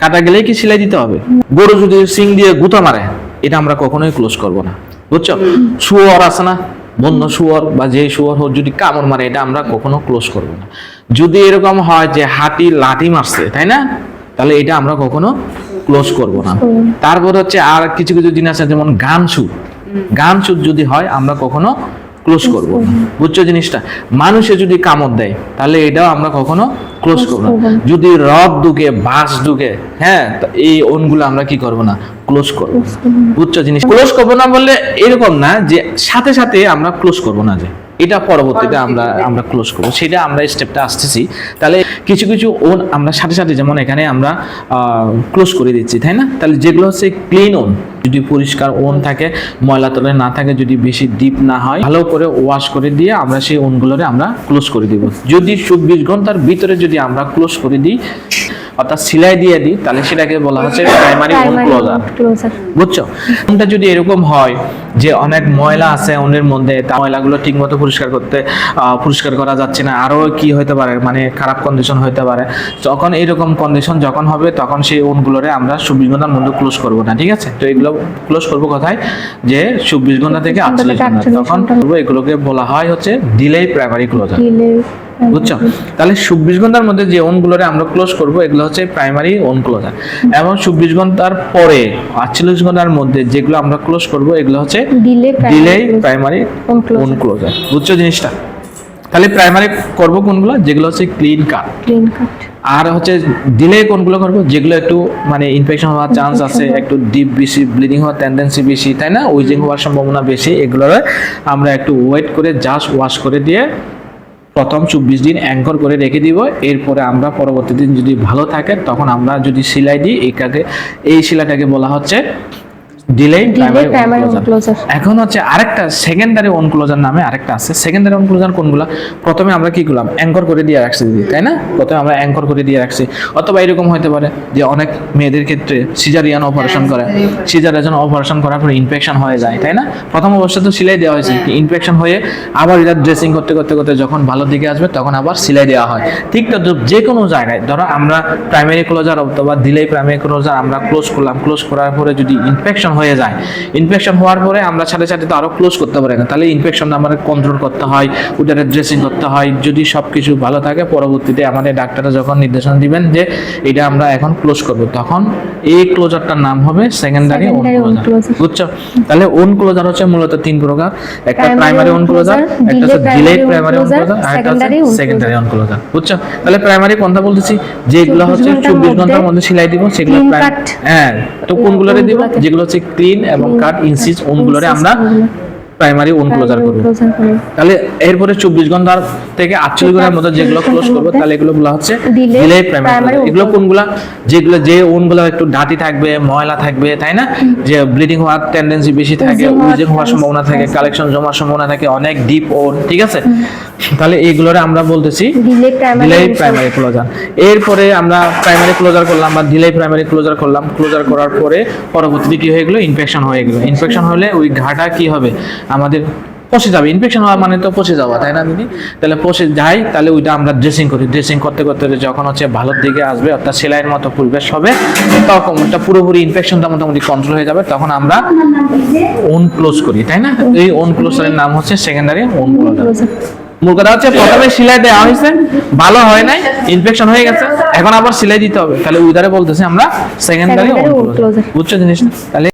কাটা গেলেই কি সেলাই দিতে হবে? গরু যদি সিং দিয়ে গুঁতা মারে, এটা আমরা কখনোই ক্লোজ করব না। বুঝছ? শুয়োর আছে না? বন্য শুয়োর বা যে শুয়োর হোক যদি কামড় মারে, এটা আমরা কখনো ক্লোজ করব না। যদি এরকম হয় যে হাতি লাঠি মারছে, তাই না? তাহলে এটা আমরা কখনো ক্লোজ করব না। তারপর হচ্ছে আর কিছু কিছু জিনিস আছে, যেমন গান সুর। গান সুর যদি হয়, আমরা কখনো ক্লোজ করব। বুঝছ জিনিসটা? মানুষে যদি কামড় দেয় তাহলে এটাও আমরা কখনো ক্লোজ করব না। যদি রব ঢুকে বাস ঢুকে হ্যাঁ এই ওনগুলো আমরা কি করব না? ক্লোজ করব। বুঝছ জিনিস ক্লোজ করব না বললে এরকম না যে সাথে সাথে আমরা ক্লোজ করব না যে। এটা পরবর্তীতে আমরা আমরা ক্লোজ করব। সেটা আমরা স্টেপটা আসতেছি। তাহলে কিছু কিছু ওন আমরা সাথে সাথে যেমন এখানে আমরা ক্লোজ করে দিচ্ছি, তাই না? তাহলে যেগুলো হচ্ছে ক্লিন ওন যদি পরিষ্কার ওন থাকে, ময়লা তলে না থাকে, যদি বেশি ডিপ না হয়, ভালো করে ওয়াশ করে দিয়ে আমরা সেই ওনগুলোরে আমরা ক্লোজ করে দিব। যদি চব্বিশ ঘণ্টার ভিতরে যদি আমরা ক্লোজ করে দিই অর্থাৎ সেলাই দিয়ে দিই তাহলে সেটাকে বলা হচ্ছে প্রাইমারি ওন ক্লোজার বুঝছ? কোনটা যদি এরকম হয় যে অনেক ময়লা আছে ওনের মধ্যে তা ময়লাগুলো ঠিকমতো পরিষ্কার করতে পরিষ্কার করা যাচ্ছে না আরও কি হতে পারে? মানে খারাপ কন্ডিশন হতে পারে। যখন এরকম কন্ডিশন যখন হবে তখন সেই ওনগুলোরে আমরা চব্বিশ ঘণ্টার মধ্যে ক্লোজ করব না ঠিক আছে? তো এগুলো ক্লোজ করব কোথায় যে চব্বিশ ঘণ্টা থেকে আটচল্লিশ ঘণ্টা তখন। এগুলোকে বলা হয় হচ্ছে ডিলে প্রাইমারি ক্লোজার বুঝছ? তাহলে চব্বিশ ঘণ্টার মধ্যে যে ওনগুলোরে আমরা ক্লোজ করব এগুলো হচ্ছে প্রাইমারি ওন ক্লোজার এবং চব্বিশ ঘণ্টার পরে আটচল্লিশ ঘণ্টার মধ্যে যেগুলো আমরা ক্লোজ করব এগুলো হচ্ছে ডিলে প্রাইমারি ওন ক্লোজার বুঝছ জিনিসটা? তাহলে প্রাইমারি করব কোনগুলো? যেগুলো হচ্ছে ক্লিন কাট ক্লিন কাট আর হচ্ছে ডিলে কোনগুলো করব? যেগুলো একটু মানে ইনফেকশন হওয়ার চান্স আছে একটু ডিপ বেশি ব্লিডিং হওয়ার টেন্ডেন্সি বেশি তাই না? উইজিং হওয়ার সম্ভাবনা বেশি এগুলোর আমরা একটু ওয়েট করে জাস্ট ওয়াশ করে দিয়ে প্রথম চব্বিশ দিন অ্যাঙ্কর করে রেখে দিব। এরপরে আমরা পরবর্তী দিন যদি ভালো থাকে, তখন আমরা যদি সেলাই দিই, এটাকে এই শিলাটাকে বলা হচ্ছে ডিলে দিলে প্রাইমারি ওন ক্লোজার এখন হচ্ছে আরেকটা সেকেন্ডারি ওন ক্লোজার নামে আরেকটা আছে। সেকেন্ডারি ওন ক্লোজার কোনগুলো? প্রথমে আমরা কি করলাম? অ্যাঙ্কর করে দিয়ে রাখছি তাই না? প্রথমে আমরা অ্যাঙ্কর করে দিয়ে রাখছি। অথবা এরকম হতে পারে যে অনেক মেয়েদের ক্ষেত্রে সিজারিয়ান অপারেশন করে। সিজারিয়ান অপারেশন করার পরে ইনফেকশন হয়ে যায় তাই না? প্রথম অবস্থায় তো সেলাই দেওয়া হয়েছে। ইনফেকশন হয়ে আবার এটা ড্রেসিং করতে করতে করতে যখন ভালো দিকে আসবে তখন আবার সেলাই দেওয়া হয়। ঠিক তো যে কোনো জায়গায় ধরো আমরা প্রাইমারি ক্লোজার অথবা দিলেই প্রাইমারি ক্লোজার আমরা ক্লোজ করলাম। ক্লোজ করার পরে যদি ইনফেকশন হয়ে যায়। ইনফেকশন হওয়ার পরে আমরা সাথে সাথে তো আরও ক্লোজ করতে পারি না। তাহলে ইনফেকশন আমাদের কন্ট্রোল করতে হয় ওটারে ড্রেসিং করতে হয়। যদি সব কিছু ভালো থাকে পরবর্তীতে আমাদের ডাক্তাররা যখন নির্দেশনা দিবেন যে এটা আমরা এখন ক্লোজ করব তখন এই ক্লোজারটার নাম হবে সেকেন্ডারি ওন ক্লোজার বুঝছ? তাহলে ওন ক্লোজার হচ্ছে মূলত তিন প্রকার। একটা প্রাইমারি ওন ক্লোজার একটা হচ্ছে ডিলেড প্রাইমারি ওন ক্লোজার আর একটা হচ্ছে সেকেন্ডারি ওন ক্লোজার বুঝছ? তাহলে প্রাইমারি কোনটা বলতেছি? যেগুলো হচ্ছে চব্বিশ ঘণ্টার মধ্যে সেলাই দিব সেগুলো হ্যাঁ তো কোনগুলোরে দিব? যেগুলো হচ্ছে ক্লিন এবং কাট ইনসিস ওনগুলোরে আমরা প্রাইমারি ওন ক্লোজার করব। তাহলে এরপরে চব্বিশ ঘণ্টার থেকে আটচল্লিশ ঘণ্টার মধ্যে যেগুলো ক্লোজ করব তাহলে এগুলো বলা হচ্ছে ডিলে প্রাইমারি এগুলো কোনগুলা? যেগুলো যে ওনগুলো একটু ডাটি থাকবে ময়লা থাকবে তাই না? যে ব্লিডিং হওয়ার টেন্ডেন্সি বেশি থাকে উইজিং হওয়ার সম্ভাবনা থাকে কালেকশন জমার সম্ভাবনা থাকে অনেক ডিপ ওন ঠিক আছে? তাহলে এইগুলোরে আমরা বলতেছি ডিলে প্রাইমারি ক্লোজার এরপরে আমরা প্রাইমারি ক্লোজার করলাম বা ডিলে প্রাইমারি ক্লোজার করলাম। ক্লোজার করার পরে পরবর্তীতে কি হয়ে গেলো? ইনফেকশন হয়ে গেলো। ইনফেকশন হলে ওই ঘাটা কি হবে? আমাদের পচে যাবে। ইনফেকশন হওয়া মানে তো পচে যাওয়া তাই না দিদি তাহলে পচে যায় তাহলে ওইটা আমরা ড্রেসিং করি। ড্রেসিং করতে করতে যখন হচ্ছে ভালোর দিকে আসবে অর্থাৎ সেলাইয়ের মতো পরিবেশ হবে তখন ওটা পুরোপুরি ইনফেকশনটা মোটামুটি কন্ট্রোল হয়ে যাবে। তখন আমরা ওন ক্লোজ করি তাই না? এই ওন ক্লোজারের নাম হচ্ছে সেকেন্ডারি ওন ক্লোজার ক্লোজার মূল কথা হচ্ছে প্রথমে সেলাই দেওয়া হয়েছে ভালো হয় নাই ইনফেকশন হয়ে গেছে এখন আবার সেলাই দিতে হবে। তাহলে উইদারে বলতেছে আমরা সেকেন্ডারি। বুঝছ জিনিসটা? তাহলে